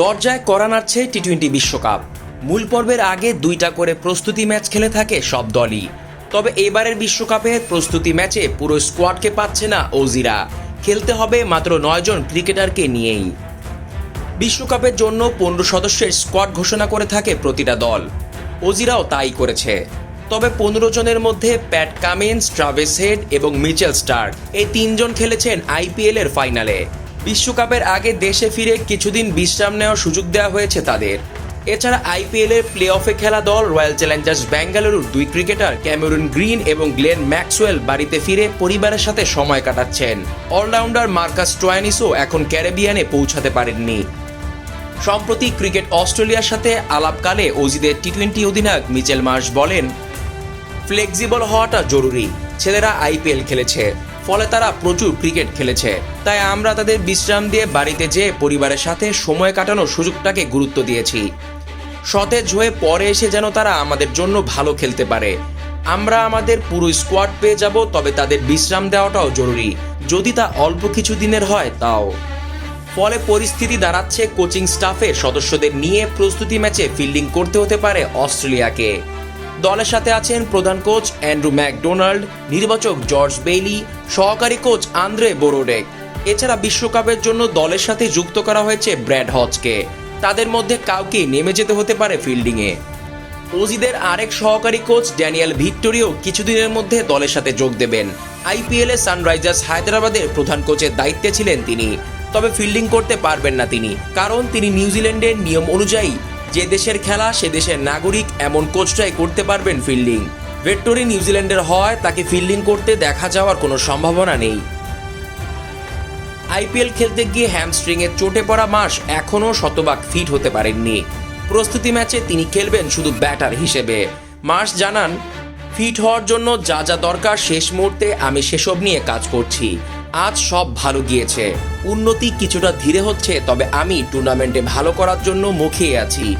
দরজায় করা নাড়ছে T twenty বিশ্বকাপ। মূল পর্বের আগে দুইটা করে প্রস্তুতি ম্যাচ খেলে থাকে সব দলই। তবে এবারের বিশ্বকাপে প্রস্তুতি ম্যাচে পুরো স্কোয়াডকে পাচ্ছে না ওজিরা। খেলতে হবে মাত্র নয়জন ক্রিকেটারকে নিয়েই। বিশ্বকাপের জন্য পনেরো সদস্যের স্কোয়াড ঘোষণা করে থাকে প্রতিটা দল। ওজিরাও তাই করেছে। তবে পনেরো জনের মধ্যে প্যাট কামিন্স, ট্রাভেস হেড এবং মিচেল স্টার এই তিনজন খেলেছেন আইপিএল এর ফাইনালে। বিশ্বকাপের আগে দেশে ফিরে কিছুদিন বিশ্রাম নেওয়ার সুযোগ দেওয়া হয়েছে তাদের। এছাড়া আইপিএল এর প্লে অফে খেলা দল রয়্যাল চ্যালেঞ্জার্স ব্যাঙ্গালুরুর দুই ক্রিকেটার ক্যামেরুন গ্রিন এবং গ্লেন ম্যাক্সওয়েল বাড়িতে ফিরে পরিবারের সাথে সময় কাটাচ্ছেন। অলরাউন্ডার মার্কাস ট্রয়ানিসও এখন ক্যারিবিয়ানে পৌঁছাতে পারেননি। সম্প্রতি ক্রিকেট অস্ট্রেলিয়ার সাথে আলাপকালে অজিদের টি টোয়েন্টি অধিনায়ক মিচেল মার্শ বলেন, ফ্লেক্সিবল হওয়াটা জরুরি। ছেলেরা আইপিএল খেলেছে। ফলে তারা প্রচুর ক্রিকেট খেলেছে। তাই আমরা তাদের বিশ্রাম দিয়ে বাড়িতে যেয়ে পরিবারের সাথে সময় কাটানোর সুযোগটাকে গুরুত্ব দিয়েছি। সতেজ হয়ে পরে এসে যেন তারা আমাদের জন্য ভালো খেলতে পারে। আমরা আমাদের পুরো স্কোয়াড পেয়ে যাব, তবে তাদের বিশ্রাম দেওয়াটাও জরুরি। যদি তা অল্প কিছু দিনের হয়, তাও। ফলে পরিস্থিতি দাঁড়াচ্ছে কোচিং স্টাফের সদস্যদের নিয়ে প্রস্তুতি ম্যাচে ফিল্ডিং করতে হতে পারে অস্ট্রেলিয়াকে। দলের সাথে আছেন প্রধান কোচ অ্যান্ড্রু ম্যাকডোনাল্ড, নির্বাচক জর্জ বেইলি, সহকারী কোচ আন্দ্রে বোরোডেক। এছাড়া বিশ্বকাপের জন্য দলের সাথে যুক্ত করা হয়েছে ব্র্যাড হজকে তাদের মধ্যে কাউকে নেমে যেতে হতে পারে ফিল্ডিংয়ে। ওজিদের আরেক সহকারী কোচ ড্যানিয়েল ভিক্টোরিও কিছুদিনের মধ্যে দলের সাথে যোগ দেবেন। আইপিএলে সানরাইজার্স হায়দ্রাবাদের প্রধান কোচের দায়িত্বে ছিলেন তিনি। তবে ফিল্ডিং করতে পারবেন না তিনি, কারণ তিনি নিউজিল্যান্ডের নিয়ম অনুযায়ী যে দেশের খেলা, সে দেশের নাগরিক এমন কোচটাই করতে পারবেন ফিল্ডিং ভেক্টরি নিউজিল্যান্ডের হওয়ায় তাকে ফিল্ডিং করতে দেখা যাওয়ার কোনো সম্ভাবনা নেই। আইপিএল খেলতে গিয়ে হ্যামস্ট্রিংয়ে চোটে পড়া মাস এখনও শতভাগ ফিট হতে পারেননি। প্রস্তুতি ম্যাচে তিনি খেলবেন শুধু ব্যাটার হিসেবে। মার্স জানান ফিট হওয়ার জন্য যা যা দরকার শেষ মুহূর্তে আমি সেসব নিয়ে কাজ করছি। আজ সব ভালো গিয়েছে। উন্নতি কিছুটা ধীরে হচ্ছে, তবে আমি টুর্নামেন্টে ভালো করার জন্য মুখিয়ে আছি।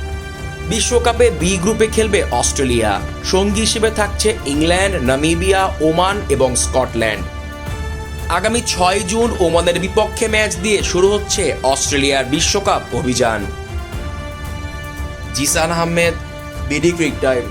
বিশ্বকাপে বি গ্রুপে খেলবে অস্ট্রেলিয়া। সঙ্গী হিসেবে থাকছে ইংল্যান্ড, নামিবিয়া, ওমান এবং স্কটল্যান্ড। আগামী ছয় জুন ওমানের বিপক্ষে ম্যাচ দিয়ে শুরু হচ্ছে অস্ট্রেলিয়ার বিশ্বকাপ অভিযান। Zisan Ahmed, BD Cric Time.